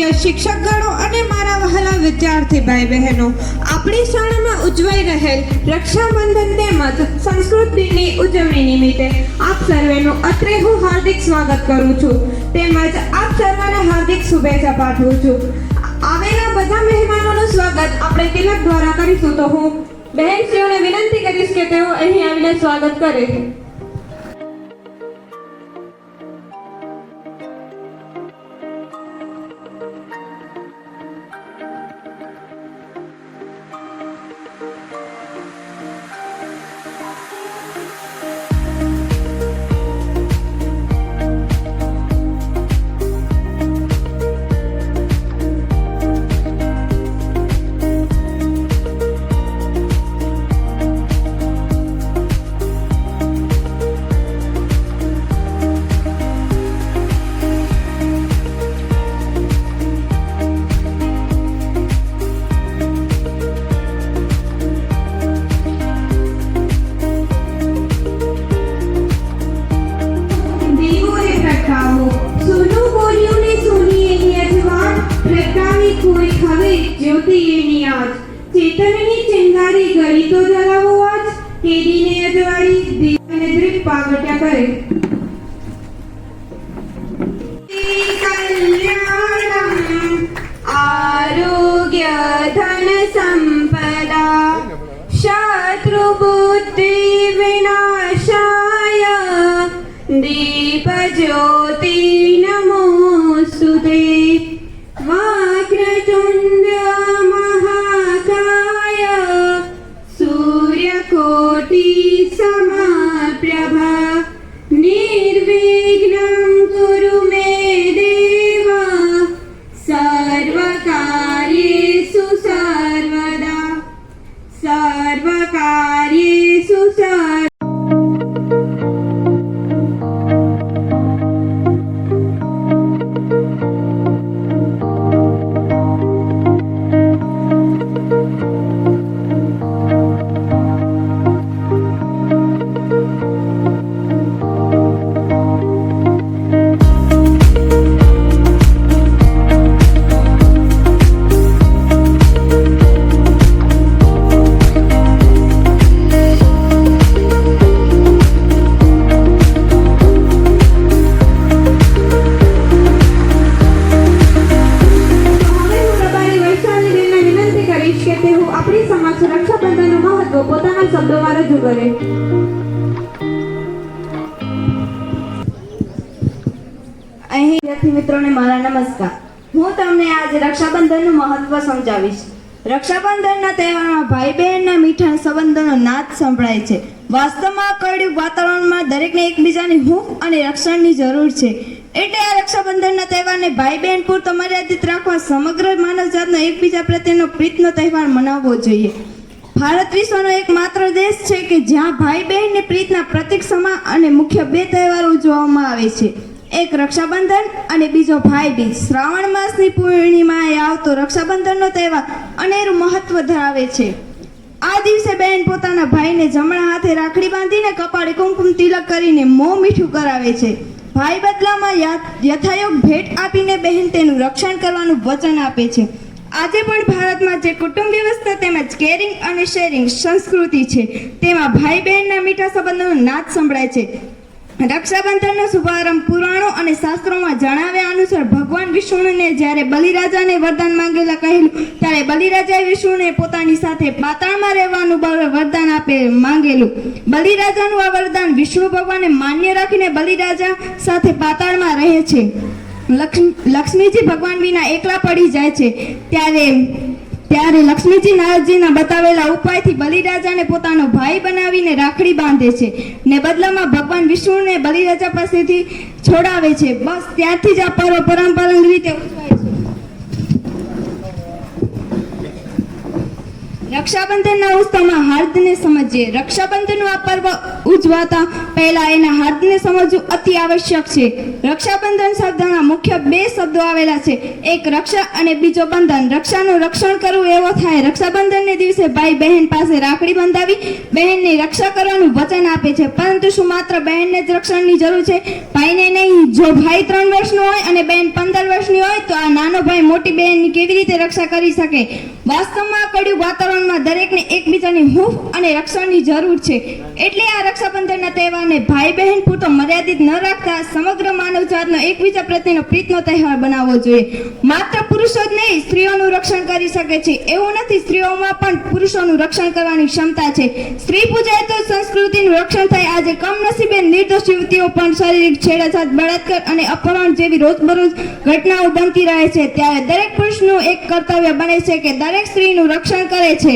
પૂજ્ય શિક્ષકગણો અને મારા વહાલા વિદ્યાર્થી ભાઈ બહેનો આપણી શાળામાં ઉજવાઈ રહેલ રક્ષાબંધન તેમજ સંસ્કૃત દિનની ઉજવણી નિમિત્તે આપ સર્વેનું અત્રે હું હાર્દિક સ્વાગત કરું છું. તેમજ આપ સર્વને હાર્દિક શુભેચ્છા પાઠવું છું. આવેલા બધા મહેમાનોનું સ્વાગત આપણે તિલક દ્વારા કરીશું તો હું બહેનશ્રીઓને વિનંતી કરીશ કે તેઓ અહીં આવીને સ્વાગત કરે. Adiós. સમજાવીશ. રક્ષાબંધનના તહેવારમાં ભાઈ બહેનના મીઠા સંબંધોનો નાદ સંભળાય છે. વાસ્તવમાં કડ્યું વાતાવરણમાં દરેકને એકબીજાની હૂંફ અને રક્ષણની જરૂર છે. એટલે આ રક્ષાબંધનના તહેવારને ભાઈ બહેન પૂરતો મર્યાદિત રાખવા સમગ્ર માનવજાતનો એકબીજા પ્રત્યેનો પ્રીતનો તહેવાર મનાવવો જોઈએ. ભારત વિશ્વનો એક માત્ર દેશ છે કે જ્યાં ભાઈ બહેનની પ્રીતના પ્રતીક સમા અને મુખ્ય બે તહેવાર ઉજવવામાં આવે છે. એક રક્ષાબંધન અને બીજો ભાઈ બીજ. શ્રાવણ માસની પૂર્ણિમાએ આવતો રક્ષાબંધનનો તહેવાર અનેરું મહત્વ ધરાવે છે. આ દિવસે બહેન પોતાના ભાઈને જમણા હાથે રાખડી બાંધીને કપાળે કુમકુમ તિલક કરીને મોં મીઠું કરાવે છે. ભાઈ બદલામાં યથાયોગ ભેટ આપીને બહેન તેનું રક્ષણ કરવાનું વચન આપે છે. આજે પણ ભારતમાં જે કુટુંબ વ્યવસ્થા તેમજ કેરિંગ અને શેરિંગ સંસ્કૃતિ છે, તેમાં ભાઈ બહેનના મીઠા સંબંધોનો નાદ સંભળાય છે. રક્ષાબંધનનો શુભારંભ પુરાણો અને શાસ્ત્રોમાં જણાવ્યા અનુસાર ભગવાન વિષ્ણુને જ્યારે બલિરાજાને વરદાન માંગેલા કહેલું, ત્યારે બલિરાજાએ વિષ્ણુને પોતાની સાથે પાતાળમાં રહેવાનું વરદાન આપે માંગેલું. બલિરાજાનું આ વરદાન વિષ્ણુ ભગવાને માન્ય રાખીને બલિરાજા સાથે પાતાળમાં રહે છે. લક્ષ્મ- લક્ષ્મીજી ભગવાન વિના એકલા પડી જાય છે. ત્યારે ત્યારે લક્ષ્મીજી નારદજીના બતાવેલા ઉપાયથી બલિરાજાને પોતાનો ભાઈ બનાવીને રાખડી બાંધે છે ને બદલામાં ભગવાન વિષ્ણુને બલિરાજા પાસેથી છોડાવે છે. બસ ત્યારથી જ આ પર્વ પરંપરાગત રીતે ઉજવાય છે રક્ષાબંધનના ઉત્સવમાં હાર્દને સમજીએ. રક્ષાબંધનનું આ પર્વ ઉજવાતા પહેલા એના હાર્દને સમજવું અતિ આવશ્યક છે. રક્ષાબંધન શબ્દના મુખ્ય બે શબ્દો આવેલા છે. એક રક્ષા અને બીજો બંધન. રક્ષાનું રક્ષણ કરવું એવો થાય. રક્ષાબંધનને દિવસે ભાઈ બહેન પાસે રાખડી બંધાવી બહેનની રક્ષા કરવાનું વચન આપે છે. પરંતુ શું માત્ર બહેનને જ રક્ષણની જરૂર છે? ભાઈને નહીં. જો ભાઈ ત્રણ વર્ષનો હોય અને બહેન પંદર વર્ષની હોય, તો આ નાનો ભાઈ મોટી બહેનની કેવી રીતે રક્ષા કરી શકે? વાસ્તવમાં કડ્યું વાતાવરણમાં દરેકને એકબીજાની હૂંફ અને રક્ષણની જરૂર છે. એટલે આ રક્ષાબંધનના તહેવારને ભાઈ બહેન પૂરતો મર્યાદિત ન રાખતા સમગ્ર માનવજાતનો એકબીજા પ્રત્યેનો પ્રીતનો તહેવાર બનાવવો જોઈએ. માત્ર પુરુષો જ નહીં, સ્ત્રીઓનું રક્ષણ કરી શકે છે. એવું નથી, સ્ત્રીઓમાં પણ પુરુષોનું રક્ષણ કરવાની ક્ષમતા છે. સ્ત્રી એ તો સંસ્કૃતિનું રક્ષણ થાય. આજે કમનસીબે નિર્દોષ યુવતીઓ પણ શારીરિક છેડાછાડ, બળાત્કાર અને અપહરણ જેવી રોજબરોજ ઘટનાઓ બનતી રહે છે. ત્યારે દરેક પુરુષનું એક કર્તવ્ય બને છે કે દરેક સ્ત્રીનું રક્ષણ કરે છે.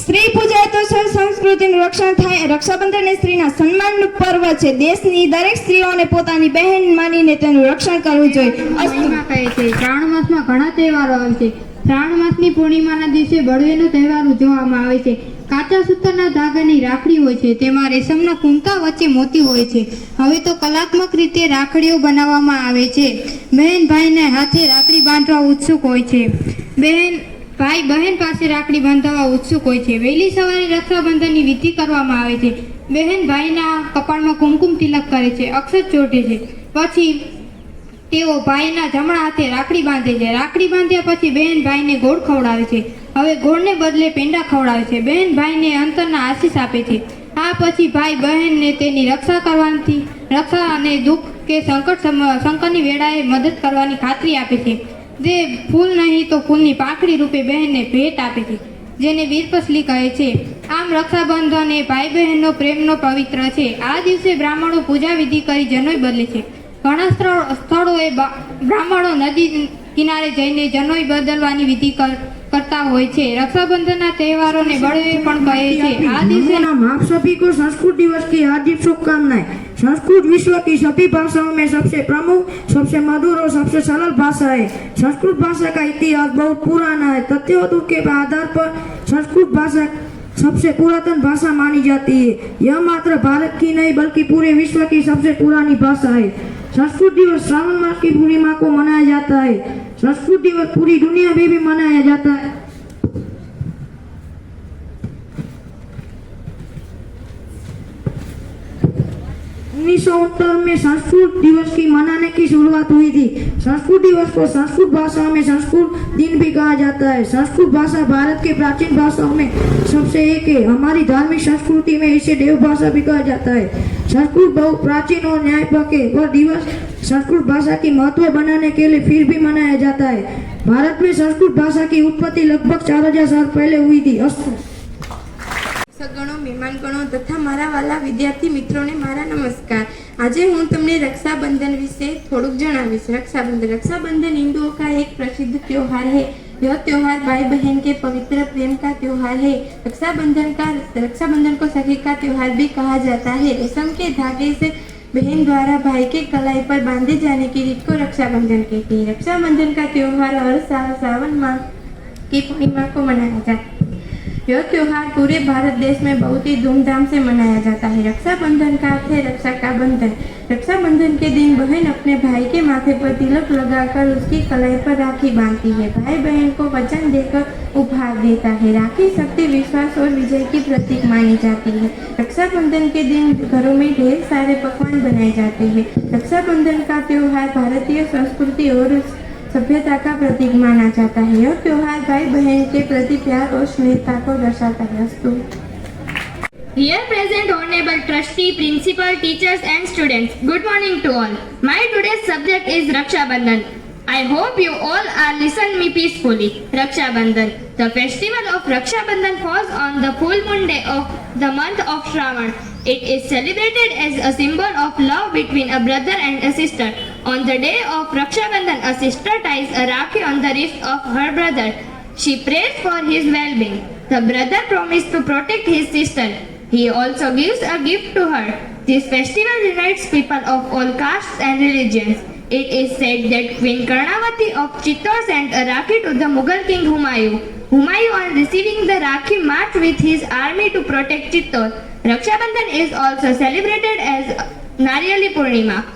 સ્ત્રી પૂજા તો સંસ્કૃતિનું રક્ષણ થાય. રક્ષાબંધન એ સ્ત્રીના સન્માનનું પર્વ છે. દેશની દરેક સ્ત્રીઓને પોતાની બહેન માનીને તેનું રક્ષણ કરવું જોઈએ. અસ્તુ કહે છે. શ્રાવણ માસમાં ઘણા તહેવારો આવે છે. શ્રાવણ માસની પૂર્ણિમાના દિવસે બળવેનો તહેવાર ઉજવવામાં આવે છે. કાચા સૂતરના ધાગાની રાખડી હોય છે. તેમાં રેશમના કુંકા વચ્ચે મોતી હોય છે. હવે તો કલાત્મક રીતે રાખડીઓ બનાવવામાં આવે છે. બહેન ભાઈને હાથે રાખડી બાંધવા ઉત્સુક હોય છે. બહેન ભાઈ બહેન પાસે રાખડી બાંધવા ઉત્સુક હોય છે. વહેલી સવારે રક્ષાબંધનની વિધિ કરવામાં આવે છે. બહેન ભાઈના કપાળમાં કુમકુમ તિલક કરે છે. અક્ષત ચોટે છે. પછી તેઓ ભાઈના જમણા હાથે રાખડી બાંધે છે. રાખડી બાંધ્યા પછી બહેન ભાઈને ગોળ ખવડાવે છે. હવે ગોળને બદલે પેંડા ખવડાવે છે. બહેન ભાઈને અંતરના આશીષ આપે છે. આ પછી ભાઈ બહેનને તેની રક્ષા કરવાથી, રક્ષા અને દુઃખ કે સંકટ સંકટની વેળાએ મદદ કરવાની ખાતરી આપે છે. જે ફૂલ નહીં તો ફૂલની પાંખડી રૂપે બહેનને ભેટ આપે છે જેને વીરપસલી કહે છે આમ રક્ષાબંધન એ ભાઈ બહેનનો પ્રેમનો પવિત્ર છે આ દિવસે બ્રાહ્મણો પૂજા વિધિ કરી જનોઈ બદલે છે ઘણા સ્થળો સ્થળોએ બા- બ્રાહ્મણો નદી કિનારે જઈને જનોઈ બદલવાની વિધિ કર- કરતા હોય છે રક્ષાબંધનના તહેવારોને બળવે પણ કહે છે આ દિવસે हम नाम आप सभी को संस्कृत दिवस की हार्दिक शुभकामनाएं संस्कृत विश्व की सभी भाषाओं में सबसे प्रमुख, सबसे मधुर और सबसे सरल भाषा है। संस्कृत भाषा का इतिहास बहुत पुराना है। तथ्यों के आधार पर संस्कृत भाषा सबसे पुरातन भाषा मानी जाती है। यह मात्र भारत की नहीं, बल्कि पूरे विश्व की सबसे पुरानी भाषा है। संस्कृत दिवस श्रावण मास की पूर्णिमा को मनाया जाता है। संस्कृत दिवस पूरी दुनिया में भी मनाया जाता है। सौ में संस्कृत दिवस की मनाने की शुरुआत हुई थी संस्कृत दिवस को संस्कृत भाषा में संस्कृत दिन भी कहा जाता है संस्कृत भाषा भारत के प्राचीन भाषाओं में सबसे एक है हमारी धार्मिक संस्कृति में इसे देव भाषा भी कहा जाता है संस्कृत बहुत प्राचीन और न्यायपक है वह दिवस संस्कृत भाषा की महत्व बनाने के लिए फिर भी मनाया जाता है भारत में संस्कृत भाषा की उत्पत्ति लगभग चार हज़ार साल पहले हुई थी સગણો મહેમાનગણો તથા મારા વાલા વિદ્યાર્થી મિત્રોને મારા નમસ્કાર આજે હું તમને रक्षाबंधन विषय થોડુંક જણાવીશ रक्षाबंधन रक्षाबंधन हिंदुओं का एक प्रसिद्ध त्योहार है यह त्योहार भाई बहन के पवित्र प्रेम का त्योहार है रक्षाबंधन का रक्षाबंधन को सखी का त्योहार भी कहा जाता है रेशम के धागे से बहन द्वारा भाई के कलाई पर बांधे जाने की रीत को रक्षाबंधन कहते हैं रक्षाबंधन का त्योहार हर साल सावन माह की पूर्णिमा को मनाया जाता है यह त्यौहार पूरे भारत देश में बहुत ही धूमधाम से मनाया जाता है। रक्षाबंधन का अर्थ है रक्षा का बंधन। रक्षाबंधन के दिन बहन अपने भाई के माथे पर तिलक लगाकर उसकी कलाई पर राखी बांधती है। भाई बहन को वचन देकर उपहार देता है। राखी शक्ति, विश्वास और विजय की प्रतीक मानी जाती है। रक्षाबंधन के दिन घरों में ढेर सारे पकवान बनाए जाते हैं। रक्षाबंधन का त्यौहार भारतीय संस्कृति और सभ्यता का प्रतीक माना जाता है यह त्योहार भाई बहन के प्रति प्यार और स्नेहता को दर्शाता है अस्तु Here present honorable trustee, principal, teachers and students. Good morning to all. My today's subject is Raksha Bandhan. I hope you all are listen me peacefully. Raksha Bandhan. The festival of Raksha Bandhan falls on the full moon day of the month of Shravan. It is celebrated as a symbol of love between a brother and a sister. On the day of Raksha Bandhan, a sister ties a rakhi on the wrist of her brother. She prays for his well-being. The brother promised to protect his sister. He also gives a gift to her. This festival unites people of all castes and religions. It is said that Queen Karnavati of Chittor sent a Rakhi to the Mughal king Humayun. Humayun on receiving the Rakhi marched with his army to protect Chittor. Raksha Bandhan is also celebrated as Nariyali Purnima.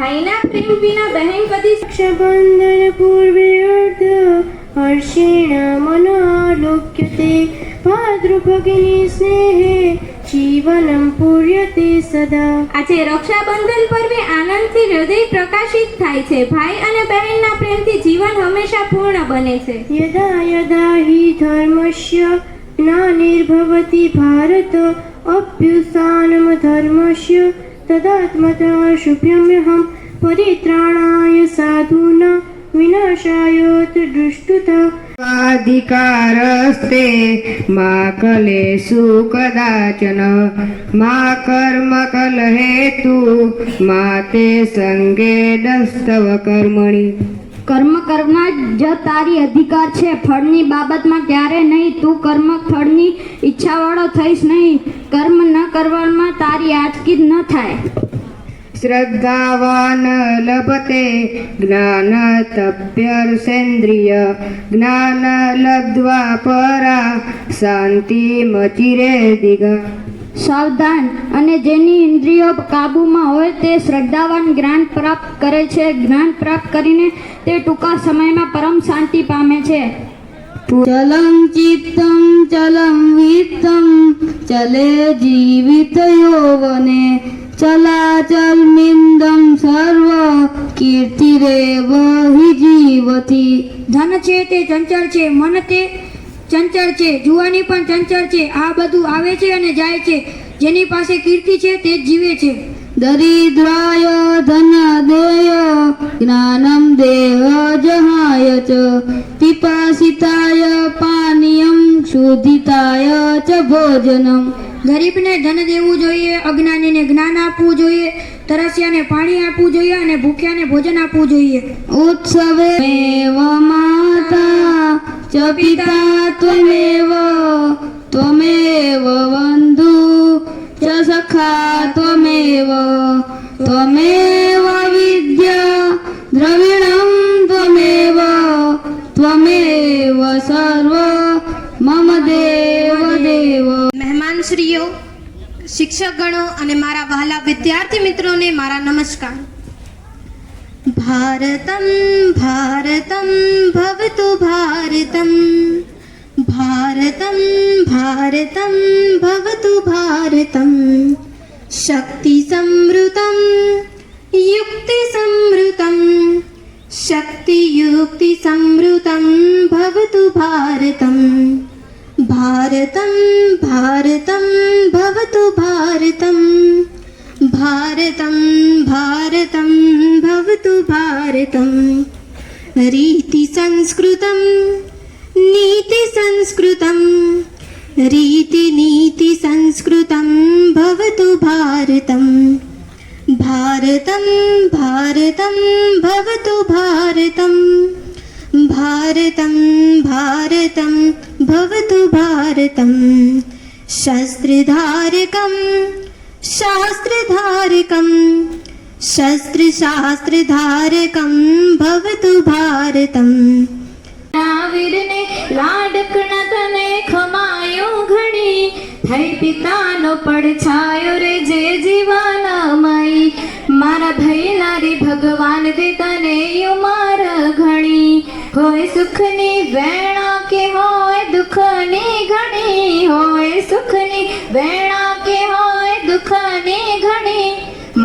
ભાઈના પ્રેમ વિના બહેન કદી રક્ષાબંધન પૂર્વે અર્ધ હર્ષેણ મનાલોક્યતે. ભાતૃભગિની સ્નેહે જીવનમ પૂર્યતે સદા. આજે રક્ષાબંધન પર્વે આનંદથી હૃદય પ્રકાશિત થાય છે. ભાઈ અને બહેનના પ્રેમથી જીવન હંમેશા પૂર્ણ બને છે. યદા યદા હિ ધર્મસ્ય જ્ઞાનિર્ભવતિ ભારત અભ્યુસાનમ ધર્મસ્ય तदात्मतः शुभ्यम्यहं परित्राणाय साधूनां विनाशाय दृष्टुता अधिकारस्ते मा कलेषु कदाचन मा कर्मकलहेतु मा ते सङ्गेदस्तव कर्मणि કર્મ કર્મમાં જ તારી અધિકાર છે. ફળની બાબતમાં ક્યારે નહીં, તું કર્મ ફળની ઈચ્છાવાળો થઈશ નહીં. કર્મ ન કરવામાં તારી આજકી ન થાય. શ્રદ્ધાવાન લભતે જ્ઞાન તપ્યર્ષેન્દ્રિય જ્ઞાન લબ્ધ્વા પરા, શાંતિ મચિરે દિગા. સાવધાન અને જેની ઇન્દ્રિયો કાબૂમાં હોય તે શ્રદ્ધાવાન જ્ઞાન પ્રાપ્ત કરે છે. જ્ઞાન પ્રાપ્ત કરીને તે ટૂંકા સમયમાં પરમ શાંતિ પામે છે. ચલમ ચિત્તમ ચલમ વિત્તમ ચલે જીવિત યૌવને ચલાચલ મિંદમ સર્વ કીર્તિ રે વહી જીવતી. ધન છે તે ચંચળ છે મન તે ચંચળ છે જુવાની પણ ચંચળ છે આ બધું આવે છે અને જાય છે. જેની પાસે કીર્તિ છે તે જ જીવે છે. દરિદ્રાય ધન દેય જ્ઞાનમ દેહ જહાય ચ. પિપાસિતાય પાનીયમ શુદ્ધિતાય ચ ભોજનમ. ગરીબને ધન દેવું જોઈએ અજ્ઞાનીને જ્ઞાન આપવું જોઈએ તરસ્યાને પાણી આપવું જોઈએ અને ભૂખ્યાને ભોજન આપવું જોઈએ. ઉત્સવે માતા ચ પિતા ત્વમેવ ત્વમેવ બંધુ. ચ સખા ત્વમેવ ત્વમેવ વિદ્યા. દ્રવિણમ ત્વમેવ ત્વમેવ સર્વ. મમ દેવ દેવ. મહેમાનશ્રીઓ, શિક્ષકગણો અને મારા વહાલા વિદ્યાર્થી મિત્રોને મારા નમસ્કાર. भारतं भारतं भवतु भारतं भारतं भारतं भवतु भारतं शक्तिसंवृतं युक्तिसंवृतं शक्तियुक्तिसंवृतम् ભારતમ રીતિ સંસ્કૃતમ નીતિ સંસ્કૃતમ રીતિ નીતિ સંસ્કૃતમ ભવતુ ભારતમ ભારતમ ભારતમ ભવતુ ભારતમ ભારતમ ભારતમ ભવતુ ભારતમ શસ્ત્રધારકમ શાસ્ત્રધારકમ શસ્ત્રશાસ્ત્રધારકમ ભવતુ ભારતમ વીરને લાડકણા તને ખમાયો ઘણી થઈ પિતાનો પડછાયો રે જે જીવાનામાઈ મારા ભૈલારી ભગવાન દે તને યુમાર ઘણી હોય સુખની વેણા કે હોય દુઃખની ઘણી હોય સુખની વેણા કે હોય દુઃખની ઘણી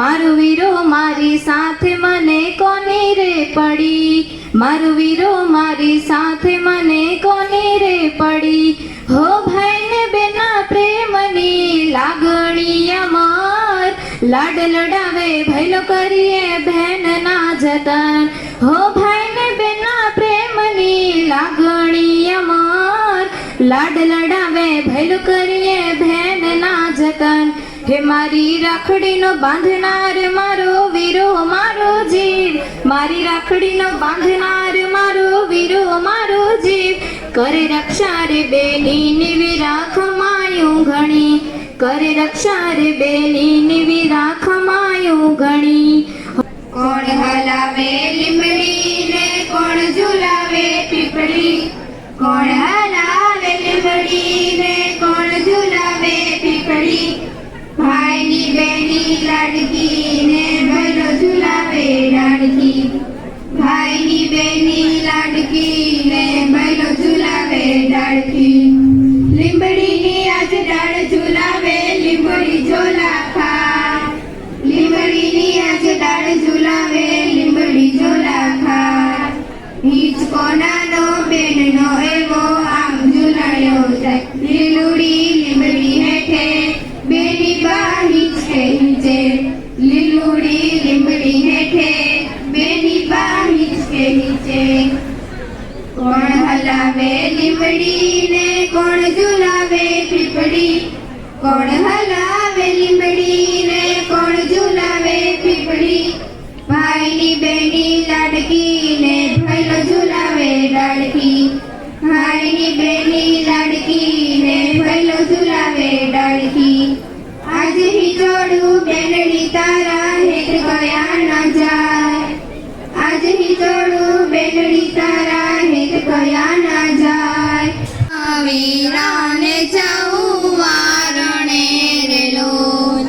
મારું વીરો મારી સાથે મને કોની રે પડી? મારું વીરો મારી સાથે મને કોની રે પડી? હો ભાઈ ને બેના પ્રેમની લાગણી અમાર. લાડ લડાવે ભૈલો કરીએ બહેન ના જતન. હો ભાઈ ને બેના પ્રેમની લાગણી અમાર. લાડ લડાવે ભૈલો કરીએ બહેન ના જતન. હે મારી રાખડીનો બાંધનાર, મારો વીરો, મારો જીવ. મારી રાખડીનો બાંધનાર, મારો વીરો, મારો જીવ. કરે રક્ષા રે બેની નિવી રાખમાયું ઘણી. કરે રક્ષા રે બેની નિવી રાખમાયું ઘણી. કોણ હલાવે લીમડી ને કોણ ઝુલાવે પીપળી? કોણ ભાઈની બેની લાડકી ને ભલો ઝુલાવે લાડકી ભાઈની બેની લાડકી ને ભલો ઝુલાવે લાડકી લીંબડીની આજ ડાળ ઝુલાવે, લીંબડી ઝોલા ખા. લીંબડીની આજ ડાળ ઝુલાવે, લીંબડી ઝોલા ખા. હિચકો નાનો બેનનો એવો હલાવે ને કોણ ઝુલાવે પીપડી કોણ હલાવે લીંબડી ને કોણ ઝુલાવે પીપળી? ભાઈની બેની લાડકી ને ભૈલો ઝુલાવે લાડકી ભાઈની બેની લાડકી ને ભૈલો ઝુલાવે લાડકી આજ હિજોડું બેનડી તારા હેઠ ગયા ના જાય? આજ હિજોડું બેનડી તારા હેત ગયા ના જાય? વીરાને જાઉં વારણે રે લોલ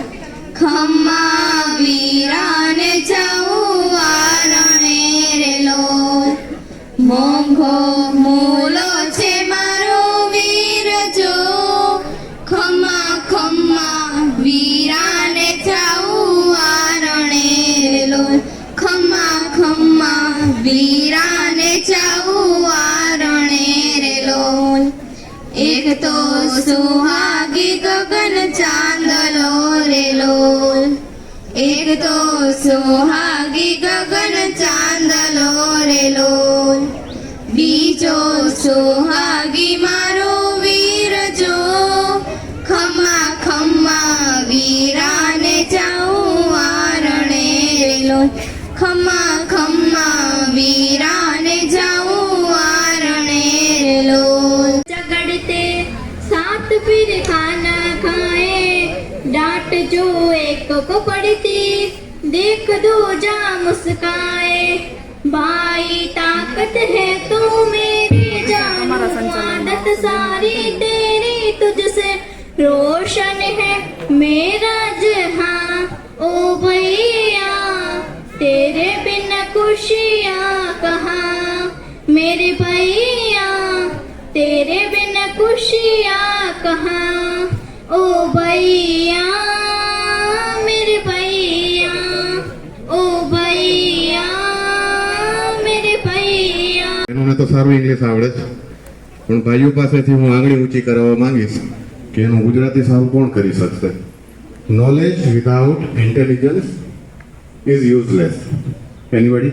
તો સુહાગી ગગન ચાંદલો રેલો. એક તો સુહાગી ગગન ચાંદલો રેલો. બીજો સુહાગી को पड़ती देख दो जा मुस्काए भाई ताकत है એનું તો સારું ઇંગ્લિશ આવડે છે. પણ ભાઈઓ પાસેથી હું આંગળી ઊંચી કરાવવા માંગીશ કે એનું ગુજરાતી સારું કોણ કરી શકશે? Knowledge without intelligence is useless anybody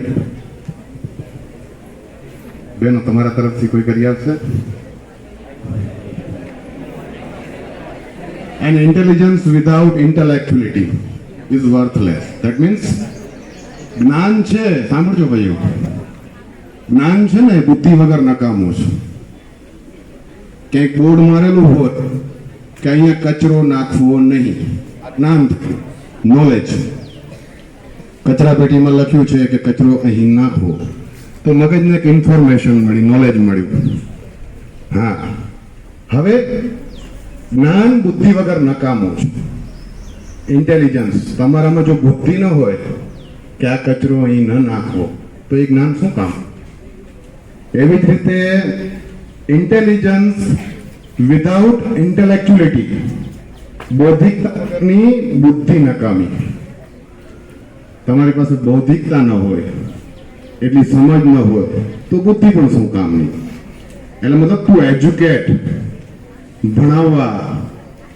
બેનો, તમારા તરફથી કોઈ કરી આપશે and intelligence without intellectuality is worthless that means જ્ઞાન છે. સાંભળજો ભાઈઓ. જ્ઞાન છે ને બુદ્ધિ વગર નકામું છે. ક્યાંક બોર્ડ મારેલું હોત કે અહીંયા કચરો નાખવો નહીં. જ્ઞાન નોલેજ કચરા પેટીમાં લખ્યું છે કે કચરો અહીં નાખવો. તો મગજને એક ઇન્ફોર્મેશન મળી નોલેજ મળ્યું. હા. હવે, જ્ઞાન બુદ્ધિ વગર નકામું છે. ઇન્ટેલિજન્સ તમારામાં જો બુદ્ધિ ન હોય, કે આ કચરો અહીં ન નાખવો, તો એ જ્ઞાન શું કામ? એવી જ રીતે ઇન્ટેલિજન્સ વિધાઉટ ઇન્ટેલેક્ચ્યુલિટી બૌદ્ધિકતાની બુદ્ધિ નકામી. તમારી પાસે બૌદ્ધિકતા ન હોય, એટલી સમજ ન હોય, તો બુદ્ધિ પણ શું કામની એટલે મતલબ ટુ એજ્યુકેટ ભણાવવા,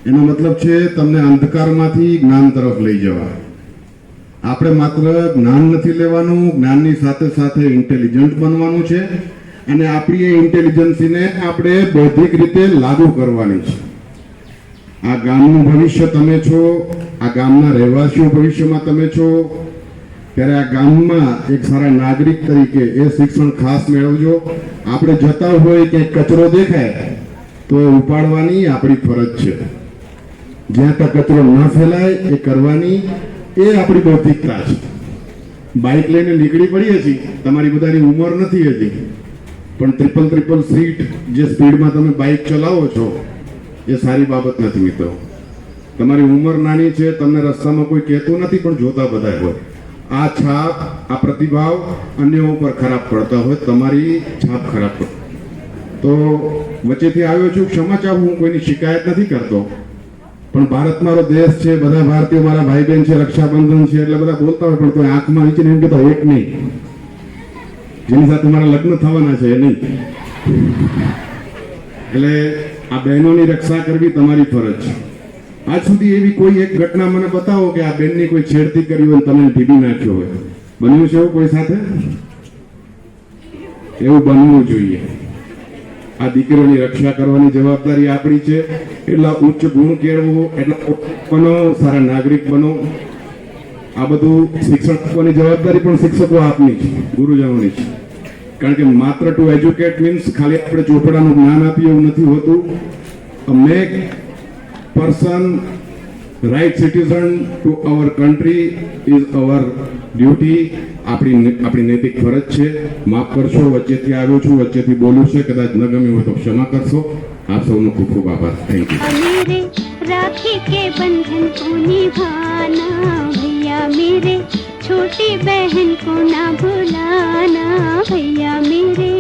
એનો મતલબ છે તમને અંધકારમાંથી જ્ઞાન તરફ લઈ જવા. આપણે માત્ર જ્ઞાન નથી લેવાનું, જ્ઞાનની સાથે સાથે ઇન્ટેલિજન્ટ બનવાનું છે અને આપણી એ ઇન્ટેલિજન્સીને આપણે બૌદ્ધિક રીતે લાગુ કરવાની છે. આ ગામનું ભવિષ્ય તમે છો, આ ગામના રહેવાસીઓ ભવિષ્યમાં તમે છો, ત્યારે આ ગામમાં એક સારા નાગરિક તરીકે એ શિક્ષણ ખાસ મેળવજો. આપણે જતા હોય કે કચરો દેખાય, તો એ ઉપાડવાની આપણી ફરજ છે. જ્યાં ત્યાં કચરો ન ફેલાય, એ કરવાની એ આપણી બૌદ્ધિકતા છે. બાઇક લઈને નીકળી પડીએ છીએ. તમારી બધાની ઉંમર નથી હજી. પણ ત્રિપલ ત્રિપલ સીટ જે સ્પીડમાં તમે બાઇક ચલાવો છો, એ સારી બાબત નથી મિત્રો. તમારી ઉંમર નાની છે, તમને રસ્તામાં કોઈ કહેતું નથી, પણ જોતા બધા હોય. આ છાપ, આ પ્રતિભાવ અન્યો ઉપર ખરાબ પડતા હોય, તમારી છાપ ખરાબ તો વચ્ચેથી આવ્યો છું, ક્ષમા ચાહું, હું કોઈની શિકાયત નથી કરતો. પણ ભારત મારો દેશ છે, બધા ભારતીયો મારા ભાઈ બહેન છે, રક્ષાબંધન છે, એટલે બધા બોલતા હોય, પણ કોઈ આંખમાં નીચે એમ કહેતા એક નહીં. જેની સાથે મારા લગ્ન થવાના છે નહીં. એટલે આ બહેનોની રક્ષા કરવી તમારી ફરજ છે. આજ સુધી એવી કોઈ એક ઘટના મને બતાવો કે આ બેનની કોઈ છેડતી કરી હોય તમે ઢીબી નાખ્યો હોય. બન્યું છે એવું કોઈ સાથે? એવું બનવું જોઈએ. આ દીકરીઓની રક્ષા કરવાની જવાબદારી આપણી છે. એટલા ઉચ્ચ ગુણ કેળવો, એટલા બનો સારા નાગરિક બનો. આ બધું શિક્ષકોની જવાબદારી પણ શિક્ષકો આપની છે ગુરુજનોની છે કારણ કે માત્ર ટુ એજ્યુકેટ મીન્સ ખાલી આપણે ચોપડાનું જ્ઞાન આપીએ એવું નથી હોતું. Make person right citizen to our country is our duty આપણી આપણી નૈતિક ફરજ છે. માફ કરશો, વચ્ચેથી આવ્યો છું, વચ્ચેથી બોલું છે. કદાચ ન ગમ્યું હોય તો ક્ષમા કરશો. આપ સૌનો ખૂબ ખૂબ આભાર. થેન્ક યુ राखी के बंधन को निभाना भैया मेरे छोटी बहन को ना भुलाना भैया मेरे